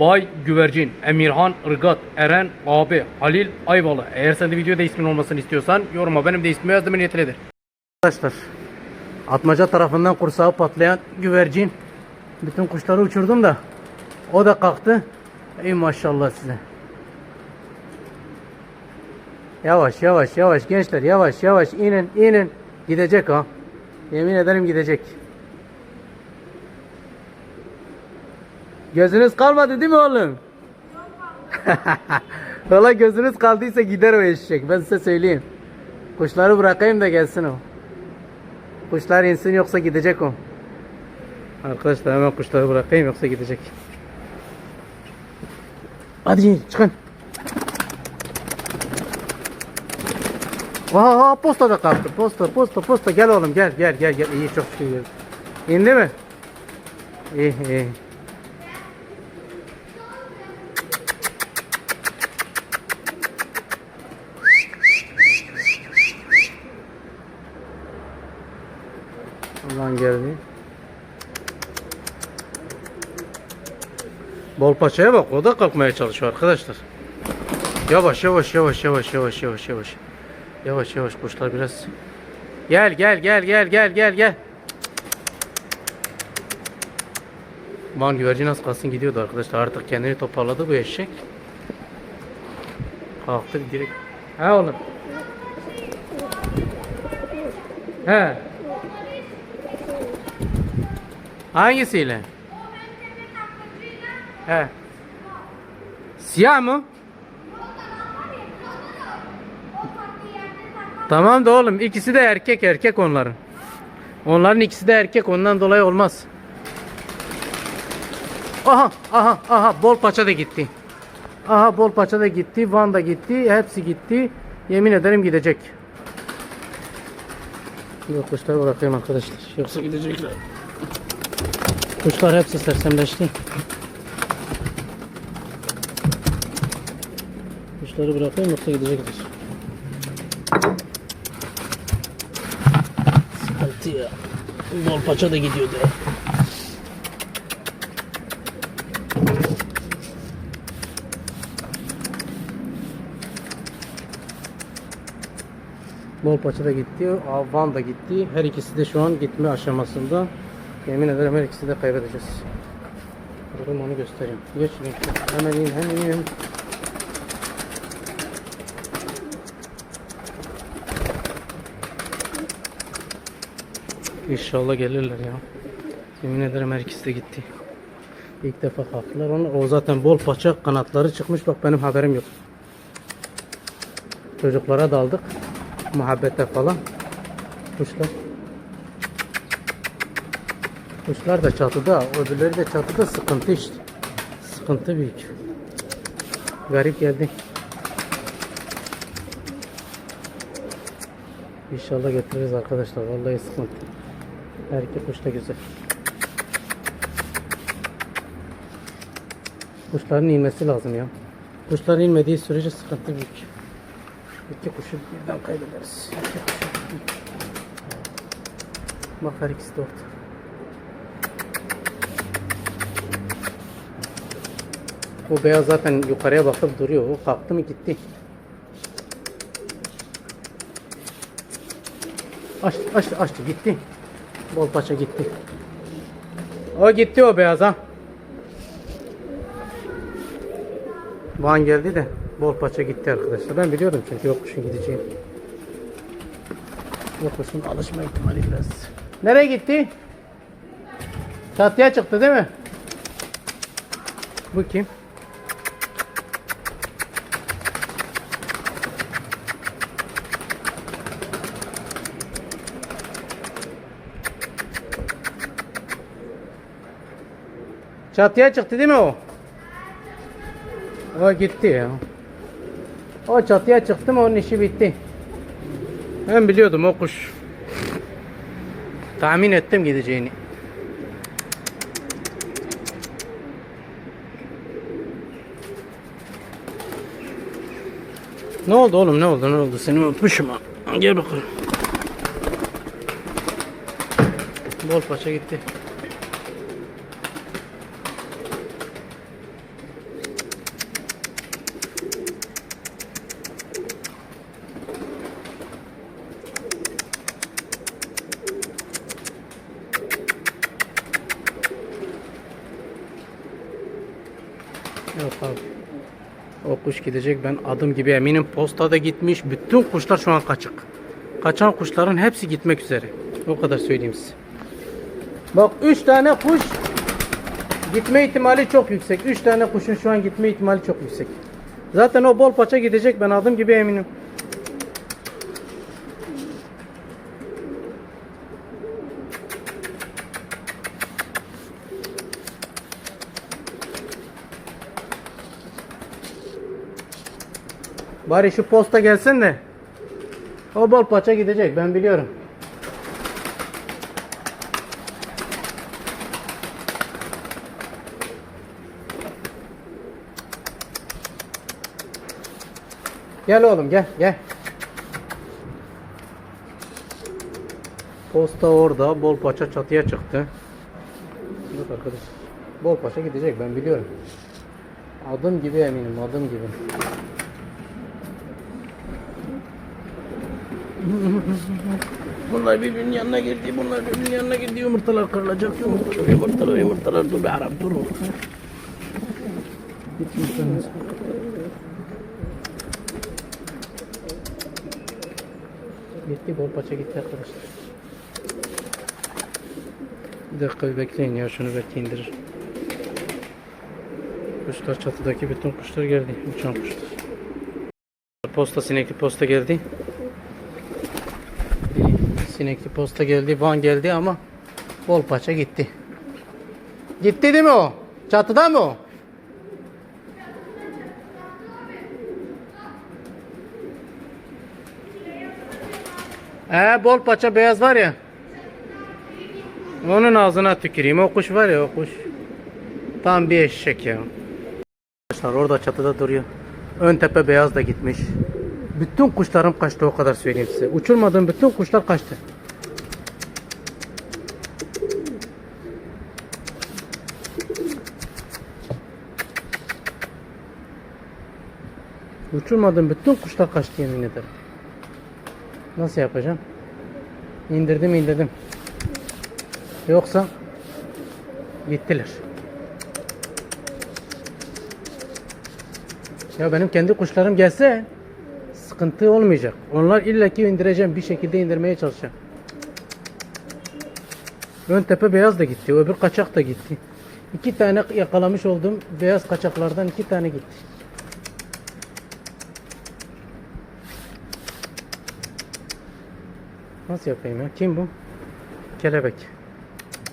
Bay Güvercin, Emirhan, Irgat, Eren, Abi, Halil, Ayvalı. Eğer sen de videoda ismin olmasını istiyorsan yoruma benim de ismimi yazdım niyetlidir. Arkadaşlar, atmaca tarafından kursağı patlayan güvercin. Bütün kuşları uçurdum da o da kalktı. Ey maşallah size. Yavaş yavaş yavaş gençler yavaş yavaş inin inin. Gidecek ha. Yemin ederim gidecek. Gözünüz kalmadı değil mi oğlum? Valla gözünüz kaldıysa gider o eşek. Ben size söyleyeyim. Kuşları bırakayım da gelsin o. Kuşlar insin yoksa gidecek o. Arkadaşlar hemen kuşları bırakayım yoksa gidecek. Hadi çıkın. Aha posta da kalktı. Posta posta posta gel oğlum gel gel gel gel. İyi çok şükür. İndi mi? İyi iyi. Ulan geldi. Bol paçaya bak o da kalkmaya çalışıyor arkadaşlar. Yavaş yavaş yavaş yavaş yavaş yavaş yavaş. Yavaş yavaş kuşlar biraz. Gel gel gel gel gel gel gel. Van güvercin az kalsın gidiyordu arkadaşlar. Artık kendini toparladı bu eşek. Kalktı direkt. He oğlum. He. Hangisiyle? He. Siyah mı? Tamam da oğlum ikisi de erkek erkek onların. Onların ikisi de erkek ondan dolayı olmaz. Aha aha aha bol paça da gitti. Aha bol paça da gitti. Van da gitti. Hepsi gitti. Yemin ederim gidecek. Yok kuşları bırakayım arkadaşlar. Yoksa gidecekler. Kuşlar hepsi sersemleşti. Kuşları bırakayım yoksa gidecekler. Sıkıntı ya. Bol paça da gidiyordu ya. Bol paça da gitti, Van da gitti. Her ikisi de şu an gitme aşamasında. Yemin ederim her ikisi de kaybedeceğiz. Durun onu göstereyim. Geç. Hemen in, hemen in. İnşallah gelirler ya. Yemin ederim her ikisi de gitti. İlk defa kalktılar. Onu, o zaten bol paça kanatları çıkmış. Bak benim haberim yok. Çocuklara daldık. Muhabbete falan. Kuşlar. Kuşlar da çatıda. Öbürleri de çatıda sıkıntı işte. Sıkıntı büyük. Garip geldi. İnşallah getiririz arkadaşlar. Vallahi sıkıntı. Erkek kuş da güzel. Kuşların inmesi lazım ya. Kuşların inmediği sürece sıkıntı büyük. İki kuşu birden kaybederiz. İki. Bak her ikisi de orada. O beyaz zaten yukarıya bakıp duruyor. O kalktı mı gitti. Açtı, açtı, açtı. Gitti. Bol paça gitti. O gitti o beyaz ha. Van geldi de bol paça gitti arkadaşlar. Ben biliyordum çünkü yok kuşun gideceğini. Yok kuşun alışma ihtimali biraz. Nereye gitti? Çatıya çıktı değil mi? Bu kim? Çatıya çıktı değil mi o? O gitti ya. O çatıya çıktı mı onun işi bitti. Ben biliyordum o kuş. Tahmin ettim gideceğini. Ne oldu oğlum ne oldu ne oldu seni unutmuşum ha. Gel bakalım. Bol paça gitti. Yok abi. O kuş gidecek ben adım gibi eminim. Posta da gitmiş. Bütün kuşlar şu an kaçık. Kaçan kuşların hepsi gitmek üzere. O kadar söyleyeyim size. Bak 3 tane kuş gitme ihtimali çok yüksek. 3 tane kuşun şu an gitme ihtimali çok yüksek. Zaten o bol paça gidecek ben adım gibi eminim. Bari şu posta gelsin de o bol paça gidecek ben biliyorum. Gel oğlum gel gel. Posta orada bol paça çatıya çıktı. Bak arkadaş. Bol paça gidecek ben biliyorum. Adım gibi eminim adım gibi. Bunlar birbirinin yanına girdi. Bunlar birbirinin yanına girdi. Yumurtalar kırılacak. Yumurtalar, yumurtalar, yumurtalar. Dur be Arap dur. Gitti bol paça gitti arkadaşlar. Bir dakika bir bekleyin ya şunu belki indirir. Kuşlar çatıdaki bütün kuşlar geldi. Uçan kuşlar. Posta sinekli posta geldi. Sinekli posta geldi, van geldi ama bol paça gitti. Gitti değil mi o? Çatıda mı o? Ee, bol paça beyaz var ya. Onun ağzına tüküreyim. O kuş var ya o kuş. Tam bir eşek ya. Arkadaşlar orada çatıda duruyor. Ön tepe beyaz da gitmiş. Bütün kuşlarım kaçtı o kadar söyleyeyim size. Uçurmadığım bütün kuşlar kaçtı. Uçurmadığım bütün kuşlar kaçtı yemin ederim. Nasıl yapacağım? İndirdim indirdim. Yoksa gittiler. Ya benim kendi kuşlarım gelse sıkıntı olmayacak. Onlar illaki indireceğim. Bir şekilde indirmeye çalışacağım. Ön tepe beyaz da gitti. Öbür kaçak da gitti. İki tane yakalamış olduğum beyaz kaçaklardan iki tane gitti. Nasıl yapayım ya? Kim bu? Kelebek.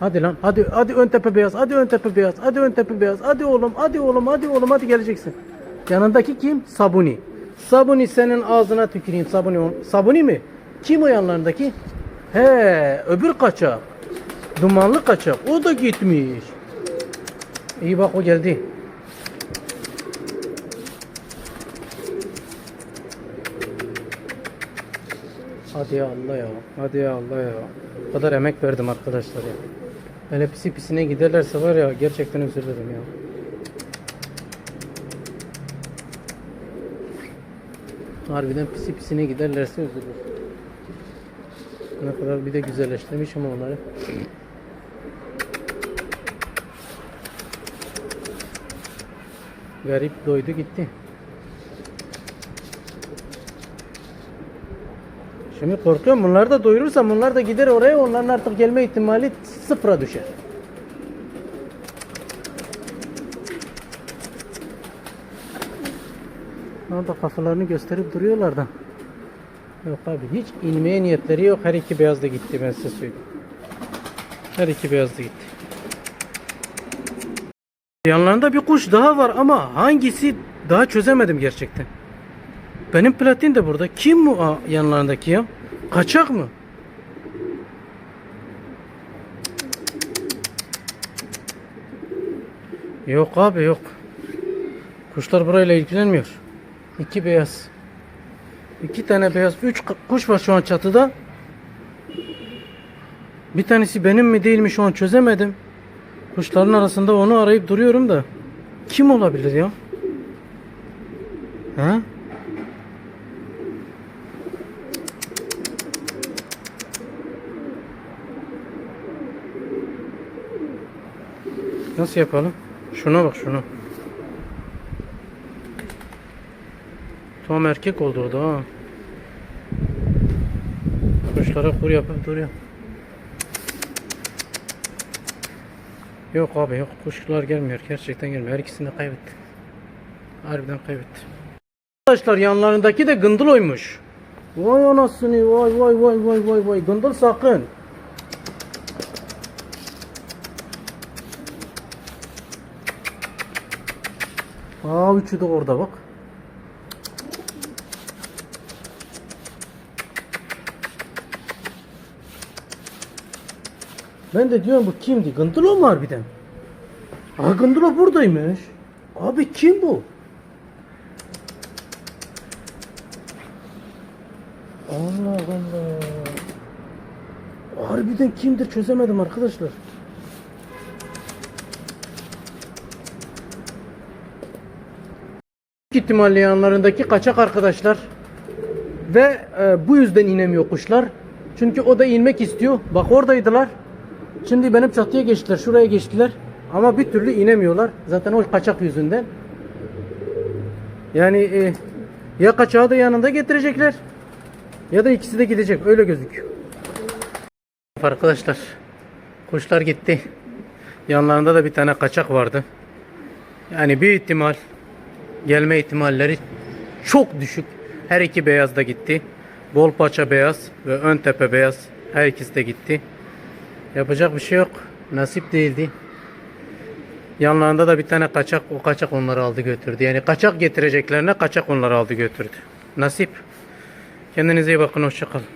Hadi lan. Hadi hadi ön tepe beyaz. Hadi ön tepe beyaz. Hadi ön tepe beyaz. Hadi oğlum. Hadi oğlum. Hadi oğlum. Hadi geleceksin. Yanındaki kim? Sabuni. Sabuni senin ağzına tüküreyim. Sabuni. Sabuni mi? Kim o yanlarındaki? He, öbür kaçak. Dumanlı kaçak. O da gitmiş. İyi bak o geldi. Hadi ya Allah ya. Hadi ya Allah ya. O kadar emek verdim arkadaşlar ya. Öyle pisi pisine giderlerse var ya gerçekten üzülürüm ya. Harbiden pisi pisine giderlerse üzülür. Ne kadar bir de güzelleştirmiş ama onları. Garip doydu gitti. Şimdi korkuyorum bunları da doyurursam bunlar da gider oraya onların artık gelme ihtimali sıfıra düşer. Orada kafalarını gösterip duruyorlar da. Yok abi hiç inmeye niyetleri yok. Her iki beyaz da gitti ben size söyleyeyim. Her iki beyaz da gitti. Yanlarında bir kuş daha var ama hangisi daha çözemedim gerçekten. Benim platin de burada. Kim bu yanlarındaki ya? Kaçak mı? Yok abi yok. Kuşlar burayla ilgilenmiyor. İki beyaz. İki tane beyaz. Üç kuş var şu an çatıda. Bir tanesi benim mi değil mi şu an çözemedim. Kuşların arasında onu arayıp duruyorum da. Kim olabilir ya? Ha? Nasıl yapalım? Şuna bak şunu. Tam erkek oldu o da ha. Kuşlara kur yapıp duruyor. Yok abi yok kuşlar gelmiyor gerçekten gelmiyor her ikisini de kaybetti. Harbiden kaybetti. Arkadaşlar yanlarındaki de gındıloymuş. Vay anasını vay vay vay vay vay vay gındır sakın. Aa üçü de orada bak. Ben de diyorum bu kimdi? Gındılo mu harbiden? Aa Gındılo buradaymış. Abi kim bu? Allah Allah. Harbiden kimdir çözemedim arkadaşlar. İhtimalle yanlarındaki kaçak arkadaşlar. Ve e, bu yüzden inemiyor kuşlar. Çünkü o da inmek istiyor. Bak oradaydılar. Şimdi benim çatıya geçtiler. Şuraya geçtiler. Ama bir türlü inemiyorlar. Zaten o kaçak yüzünden. Yani e, ya kaçağı da yanında getirecekler. Ya da ikisi de gidecek. Öyle gözüküyor. Arkadaşlar. Kuşlar gitti. Yanlarında da bir tane kaçak vardı. Yani bir ihtimal gelme ihtimalleri çok düşük. Her iki beyaz da gitti. Bol paça beyaz ve ön tepe beyaz. Her ikisi de gitti. Yapacak bir şey yok. Nasip değildi. Yanlarında da bir tane kaçak. O kaçak onları aldı götürdü. Yani kaçak getireceklerine kaçak onları aldı götürdü. Nasip. Kendinize iyi bakın. Hoşçakalın.